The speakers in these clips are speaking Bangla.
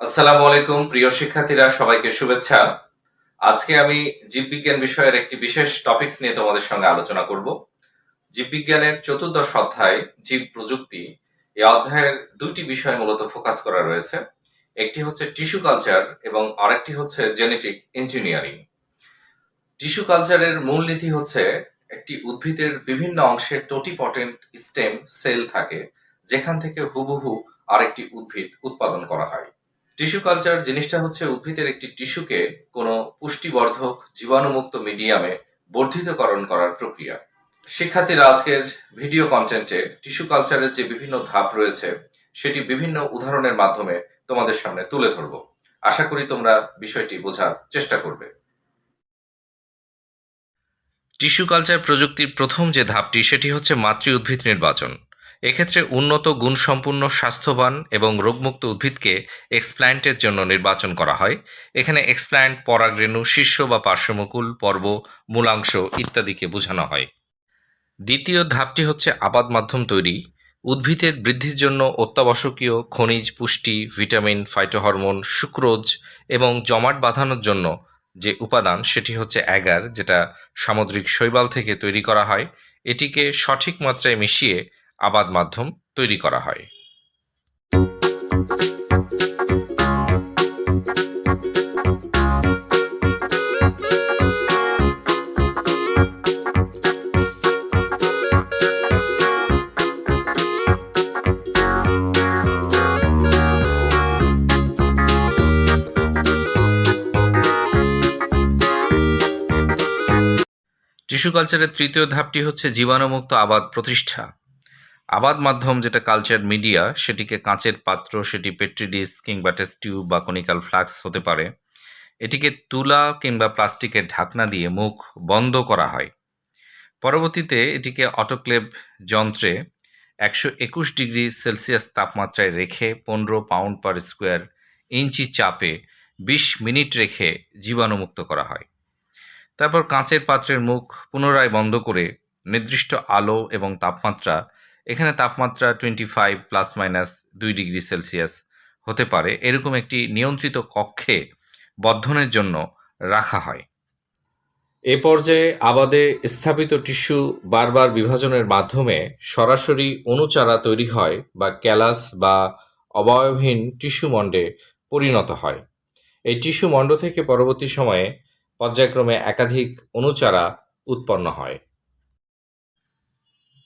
আসসালামু আলাইকুম, প্রিয় শিক্ষার্থীরা, সবাইকে শুভেচ্ছা। আজকে আমি জীববিজ্ঞান বিষয়ের একটি বিশেষ টপিকস নিয়ে তোমাদের সঙ্গে আলোচনা করব। জীববিজ্ঞানের চতুর্দশ অধ্যায়, জীব প্রযুক্তি, এই অধ্যায়ের দুটি বিষয় মূলত ফোকাস করা রয়েছে। একটি হচ্ছে টিস্যু কালচার এবং আরেকটি হচ্ছে জেনেটিক ইঞ্জিনিয়ারিং টিস্যু কালচারের মূলনীতি হচ্ছে একটি উদ্ভিদের বিভিন্ন অংশে টোটিপটেন্ট স্টেম সেল থাকে, যেখান থেকে হুবহু আরেকটি উদ্ভিদ উৎপাদন করা হয়। টিস্যু কালচার জিনিসটা হচ্ছে উদ্ভিদের একটি টিস্যুকে কোনো পুষ্টিবর্ধক, জীবাণুমুক্ত মিডিয়ামে বর্ধিতকরণ করার প্রক্রিয়া। শিক্ষার্থীরা আজকের ভিডিও কন্টেন্টে টিস্যু কালচারের যে বিভিন্ন ধাপ রয়েছে, সেটি বিভিন্ন উদাহরণের মাধ্যমে তোমাদের সামনে তুলে ধরব। আশা করি তোমরা বিষয়টি বোঝার চেষ্টা করবে। টিস্যু কালচার প্রযুক্তির প্রথম যে ধাপটি, সেটি হচ্ছে মাতৃ উদ্ভিদ নির্বাচন। এক্ষেত্রে উন্নত গুণসম্পন্ন স্বাস্থ্যবান এবং রোগমুক্ত উদ্ভিদকে এক্সপ্ল্যান্টের জন্য নির্বাচন করা হয়। এখানে এক্সপ্ল্যান্ট পরাগরেণু, শীর্ষ বা পার্শ্বমুকুল, পর্ব, মূলাংশ ইত্যাদিকে বোঝানো হয়। দ্বিতীয় ধাপটি হচ্ছে আবাদ মাধ্যম তৈরি। উদ্ভিদের বৃদ্ধির জন্য অত্যাবশ্যকীয় খনিজ, পুষ্টি, ভিটামিন ফাইটোহরমোন সুক্রোজ এবং জমাট বাঁধানোর জন্য যে উপাদান, সেটি হচ্ছে অ্যাগার যেটা সামুদ্রিক শৈবাল থেকে তৈরি করা হয়। এটিকে সঠিক মাত্রায় মিশিয়ে আবাদ মাধ্যম তৈরি করা হয়। টিস্যু কালচারের তৃতীয় ধাপটি হচ্ছে জীবাণুমুক্ত আবাদ প্রতিষ্ঠা। আবাদ মাধ্যম যেটা কালচার মিডিয়া সেটিকে কাঁচের পাত্র, সেটি পেট্রিডিস কিংবা টেস্ট টিউব বা কনিক্যাল ফ্লাক্স হতে পারে। এটিকে তুলা কিংবা প্লাস্টিকের ঢাকনা দিয়ে মুখ বন্ধ করা হয়। পরবর্তীতে এটিকে অটোক্লেভ যন্ত্রে একশো একুশ ডিগ্রি সেলসিয়াস তাপমাত্রায় রেখে পনেরো পাউন্ড পার স্কোয়ার ইঞ্চি চাপে বিশ মিনিট রেখে জীবাণুমুক্ত করা হয়। তারপর কাঁচের পাত্রের মুখ পুনরায় বন্ধ করে নির্দিষ্ট আলো এবং তাপমাত্রা এখানে তাপমাত্রা টোয়েন্টি ফাইভ প্লাস মাইনাস দুই ডিগ্রি সেলসিয়াস হতে পারে। এরকম একটি নিয়ন্ত্রিত কক্ষে বর্ধনের জন্য রাখা হয়। এ পর্যায়ে আবাদে স্থাপিত টিস্যু বারবার বিভাজনের মাধ্যমে সরাসরি অণুচারা তৈরি হয় বা ক্যালাস বা অবয়বহীন টিস্যু মণ্ডে পরিণত হয়। এই টিস্যু মণ্ড থেকে পরবর্তী সময়ে পর্যায়ক্রমে একাধিক অণুচারা উৎপন্ন হয়।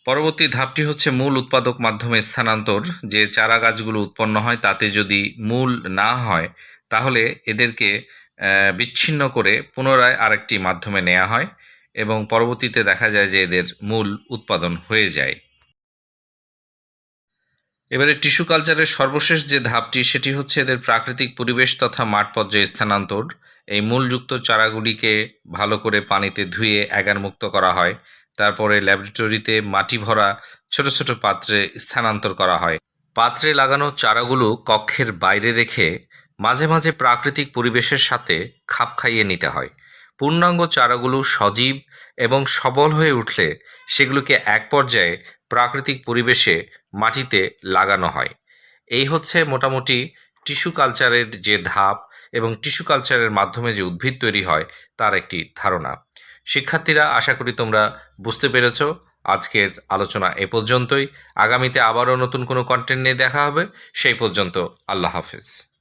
পরবর্তী ধাপটি হচ্ছে মূল উৎপাদক মাধ্যমে স্থানান্তর। যে চারা গাছগুলো উৎপন্ন হয়, তাতে যদি মূল না হয়, তাহলে এদেরকে বিচ্ছিন্ন করে পুনরায় আরেকটি মাধ্যমে নেওয়া হয় এবং পরবর্তীতে দেখা যায় যে এদের মূল উৎপাদন হয়ে যায়। এবারে টিস্যু কালচারের সর্বশেষ যে ধাপটি, সেটি হচ্ছে এদের প্রাকৃতিক পরিবেশ তথা মাঠ পর্যায়ে স্থানান্তর। এই মূলযুক্ত চারাগুলিকে ভালো করে পানিতে ধুয়ে মুক্ত করা হয়। তারপরে ল্যাবরেটরিতে মাটি ভরা ছোট ছোট পাত্রে স্থানান্তর করা হয়। পাত্রে লাগানো চারাগুলো কক্ষের বাইরে রেখে মাঝে মাঝে প্রাকৃতিক পরিবেশের সাথে খাপ খাইয়ে নিতে হয়। পূর্ণাঙ্গ চারাগুলো সজীব এবং সবল হয়ে উঠলে সেগুলোকে এক পর্যায়ে প্রাকৃতিক পরিবেশে মাটিতে লাগানো হয়। এই হচ্ছে মোটামুটি টিস্যু কালচারের যে ধাপ এবং টিস্যু কালচারের মাধ্যমে যে উদ্ভিদ তৈরি হয়, তার একটি ধারণা। শিক্ষার্থীরা, আশা করি তোমরা বুঝতে পেরেছ। আজকের আলোচনা এ পর্যন্তই। আগামীতে আবারও নতুন কোনো কন্টেন্ট নিয়ে দেখা হবে। সেই পর্যন্ত আল্লাহ হাফেজ।